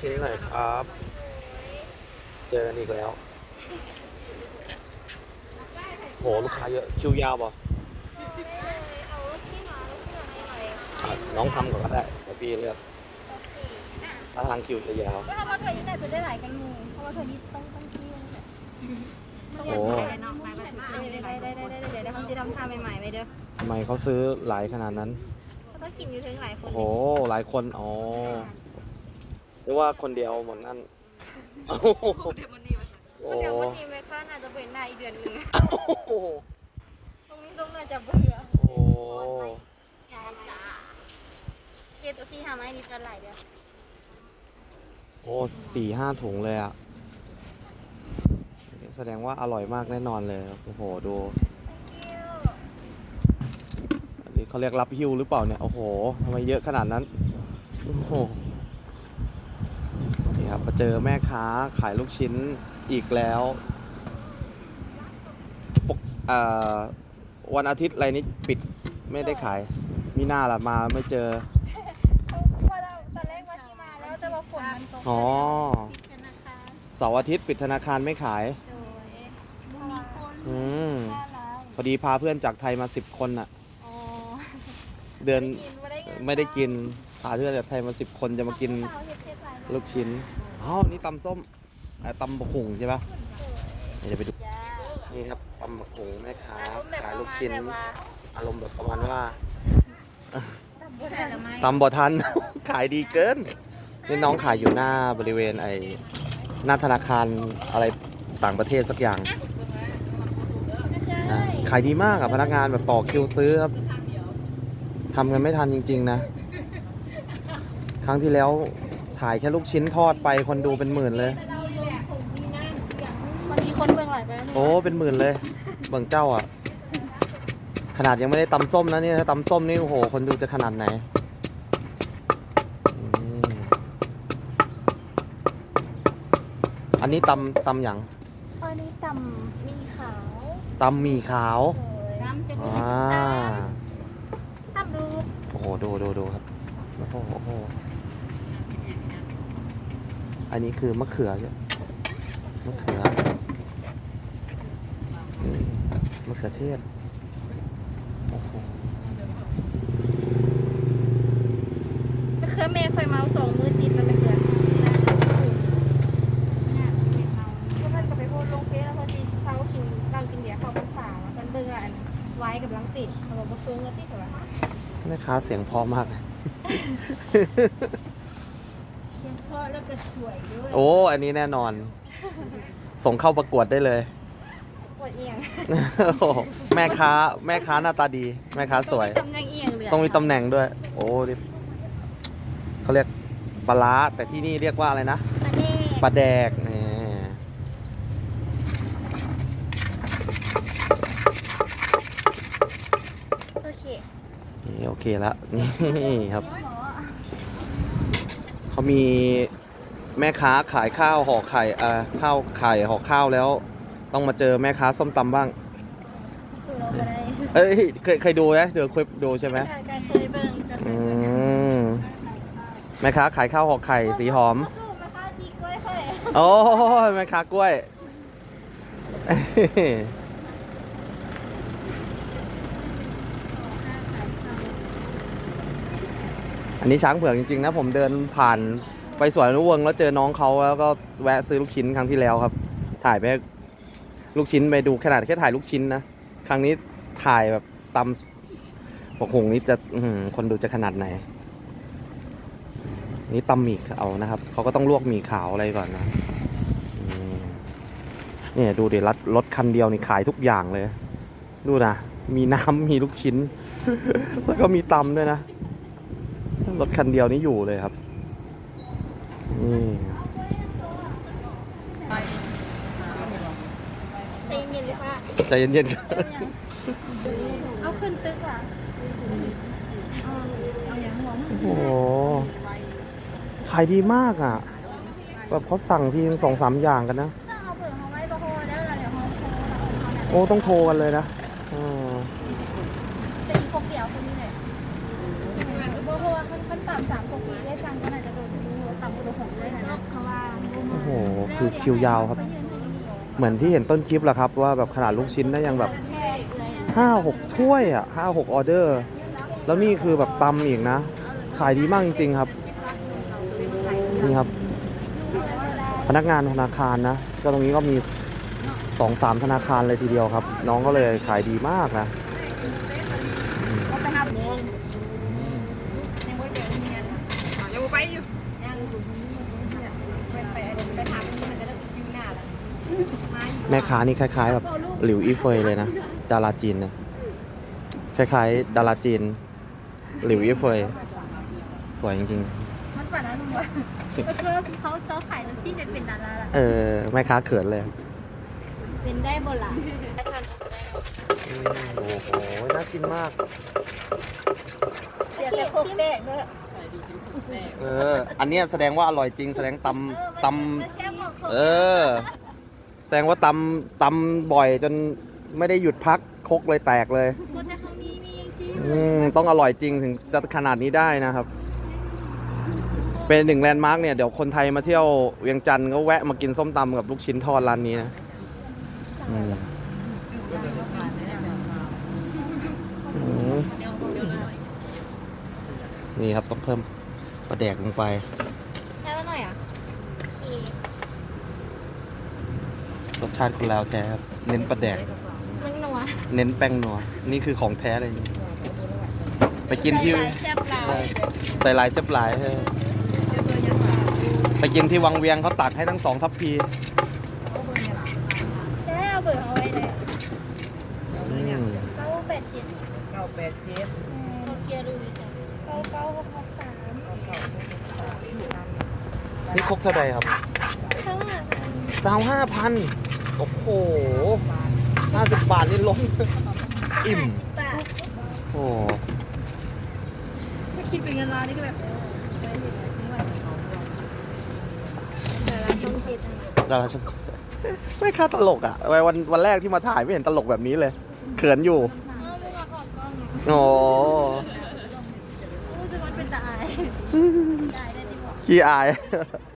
ชิ้นหน่อยครับ เจอกันอีกแล้ว โห ลูกค้าเยอะ คิวยาวป่ะเอาลูกชิ้นมาลูกชิ้นมาให้หน่อยอะน้องทำก่อนก็ได้เดี๋ยวพี่เลือกถ้าทางคิวจะยาว ก็ทำมาเถอะนี้น่าจะได้หลายกันงูเพราะว่าเถอะนี้ต้องต้องเที่ยงแหละโอ้ได้ได้ได้ได้ได้เดี๋ยวเดี๋ยวเขาซีดำทาใหม่ๆไปเด้อทำไมเขาซื้อหลายขนาดนั้นเขาต้องกินอยู่ถึงหลายคน โอ้โหหลายคน อ๋อ หรือว่าคนเดียวหมดนั่นโอ้โหโอ้เดี๋ยววันนี้แม่ค้าน่าจะเป็นได้อีกเดือนหนึงโหตรงนี้ต้องน่าจะเบื่อโอ้โหใช่จ้าเคตัวซี่ทำให้นี่จะหลายเดือนโอ้สี่ห้าถุงเลยอะแสดงว่าอร่อยมากแน่นอนเลยโอ้โหดู อันนี้เขาเรียกรับฮิวหรือเปล่าเนี่ย โอ้โหทำไมเยอะขนาดนั้น โอ้โหนี่ครับ มาเจอแม่ค้าขายลูกชิ้นอีกแล้วปกเอ่อวันอาทิตย์อะไรนี้ปิดไม่ได้ขาย มีหน้าละมาไม่เจอ ว่าเราตอนแรกว่าที่มาแล้วแต่ว่าฝนมันตกอ๋อ ปิดกันนะคะเสาร์อาทิตย์ปิดธนาคารไม่ขาย โดยมีคนอืม น่ารักพอดีพาเพื่อนจากไทยมาสิบคนอะอ๋อเดือนไม่ได้กินไม่ได้กินพาเพื่อนจากไทยมาสิบคนจะมากินสาวเฮ็ดเฮ็ดหลายรอบลูกชิ้น อ๋อนี่ตำส้มเอ่อตำบะขุงใช่ปะเดี๋ยวไปดู จ้านี่ครับตำบะขุงแม่ค้าอารมณ์แบบขายประลูกมาณชิ้นแบบว่าอารมณ์แบบประมาณว่าใช่หรือไม่ตำบ่ทัน ขายดีเกิน นี่น้องขายอยู่หน้าบริเวณไอ้หน้าธนาคารอะไรต่างประเทศสักอย่างนะขายดีมากอะพนักงานแบบต่อคิวซื้อครับทำกันไม่ทันจริง ๆ นะ ครั้งที่แล้ว ถ่ายแค่ลูกชิ้นทอดไปคนดูเป็นหมื่นเลย มันมีคนเบิ่งหลายไปแล้วโอ้เป็นหมื่นเลย เบิ่งเจ้าอะ ขนาดยังไม่ได้ตำส้มนะนี่ถ้าตำส้มนี่โอ้โห คนดูจะขนาดไหนอืมอันนี้ตำตำอย่างอันนี้ตำมีขาวตำหมี่ขาวน้ำจะดูอ่าทำดูโอ้โห ดูดูดูครับ โอ้โหโอ้โห อันนี้คือมะเขือเยอะมะเขืออืมมะเขือเทศโอ้โหไม่เคยเมย์เคยเมาสองมือติดแล้วไม่เคยก็มันก็ไปโพสลงเฟซแล้วพอดีเช้ากินเรากินเบียร์เข้าพรรษาแล้วกันเบิ่งอันไว้กับลังปิดเขาบอกว่าซุ้งกันที่เท่าไหร่แม่ค้าเสียงเพอมาก เชียงพ่อแล้วก็สวยด้วยโอ้อันนี้แน่นอน ส่งเข้าประกวดได้เลย ปวดเอียงโอ้โหแม่ค้าแม่ค้าหน้าตาดี แม่ค้าสวยตำแหน่งเอียงเลยต้องมีตำแหน่งด้วย โอ้นี่เขาเรียกปลาร้าแต่ที่นี่เรียกว่าอะไรนะประเด็ปลาแดกนี่โอเค นี่โอเคแล้วนี่ครับ เขามีแม่ค้าขายข้าวห่อไข่เอ่อข้าวไข่ห่อข้าวแล้ว ต้องมาเจอแม่ค้าส้มตำบ้าง สู้เราไปได้เอ้ยเคยเคยดูนะเดี๋ยวเคยดูใช่ไหมการเคยเบิ่งกันอืมแม่ค้าขายข้าวห่อไข่สีหอม สู้มาค้าจีกล้วยค่อย โอ้ยแม่ค้ากล้วย อันนี้ช้างเผือกจริงๆนะผมเดินผ่านไปสวนอนุวงศ์แล้วเจอน้องเขาแล้วก็แวะซื้อลูกชิ้นครั้งที่แล้วครับ ถ่ายไปลูกชิ้นไปดูขนาดแค่ถ่ายลูกชิ้นนะครั้งนี้ถ่ายแบบตำปกหงนี้จะอืคนดูจะขนาดไหน นี่ตำหมี่เอานะครับเขาก็ต้องลวกหมี่ขาวอะไรก่อนนะเนี่ยดูเดิรถรถคันเดียวนี่ขายทุกอย่างเลย ดูนะมีน้ำมีลูกชิ้น แล้วก็มีตำด้วยนะ รถคันเดียวนี่อยู่เลยครับ นี่ใจเย็นๆเลยค่ะใจเย็นๆครับเอาขึ้นตึกว่ะเอาเอาอย่างหัวมันโอ้โห ขายดีมากอะ แบบเขาสั่งทีสองสามอย่างกันนะถ้าเอาเบอร์เขาไว้บะโฮแล้วเราเดี๋ยวเขาโทรเราเอาเนี่ยโอ้ต้องโทรกันเลยนะอืม แต่อีกพวกเดียวคนนี้แหละเพราะว่ามันมันต่ำสามพวกนี้ได้สั่งก็น่าจะโดนดูต่ บุรุษเลยนะเพราะว่า โอ้โห คือคิวยาวครับ เหมือนที่เห็นต้นคลิปแหละครับว่าแบบขนาดลูกชิ้นได้ยังแบบห้าหกถ้วยอะห้าหกออเดอร์ แล้วนี่คือแบบตำอีกนะ ขายดีมากจริง ๆครับ นี่ครับ พนักงานธนาคารนะ ก็ตรงนี้ก็มีสองสามธนาคารเลยทีเดียวครับ น้องก็เลยขายดีมากนะ ก็ไปทำเองยังไม่เจอเมียน ยังไปอยู่ ยังอยู่ไปไปไปทำมันจะได้จิ้วหน้าแล้วมาอยู่ แม่ค้านี่คล้าย ๆ แบบหลิวอีเฟยเลยนะ ดาราจีนนะคล้ายๆ ดาราจีน หลิวอีเฟย สวยจริงมันฝันนะลุงวะก็คือเขาเซิร์ฟขายลูซี่จะเป็นดาราละๆ เออ แม่ค้าเขินเลย เป็นได้บนละโอ้โห น่ากินมาก เสียแต่โคกแดกด้วย เออ อันเนี้ยแสดงว่าอร่อยจริง แสดงตำตำ เออ แสดงว่าตำตำบ่อยจนไม่ได้หยุดพักครกเลยแตกเลย คนแต่เขามีมีที่อืมต้องอร่อยจริงถึงจะขนาดนี้ได้นะครับ เป็นหนึ่งแลนด์มาร์กเนี่ยเดี๋ยวคนไทยมาเที่ยวเวียงจันทร์ก็แวะมากินส้มตำกับลูกชิ้นทอดร้านนี้นะอืมอืมนี่ครับต้องเพิ่มปลาแดกลงไป แล้วหน่อยอะ รสชาติคุณแล้วแท้ครับ เน้นปลาแดกมันนัวเน้นแป้งนัว นี่คือของแท้เลยไปกินที่ แซ่บลาวใส่ลายเซฟลายเออไปกินที่วังเวียงเขาตักให้ทั้งสองทัพพีได้เอาเบอร์เอาไว้เลยอืมเก้าแปดเจ็ดเก้าแปดเจ็ดโตเกียวดูดิเก้าเก้าหกหกสามนี่ครกเท่าใดครับข้างหลังสาวห้าพัน โอ้โหห้าสิบบาทนี่ล้นอิ่ม สิบบาทโอ้ถ้าคิดเป็นเงินล้านนี่ก็แบบเออได้อยู่นะไม่ไหวแต่ละช่องคิดดาราชมไม่ค่าตลกอะวันวันแรกที่มาถ่ายไม่เห็นตลกแบบนี้เลย เขินอยู่เอาลูกมาออกกล้องไงโอ้รู้สึกมันเป็นตาอายตาอายได้ที่บอก ขี้อาย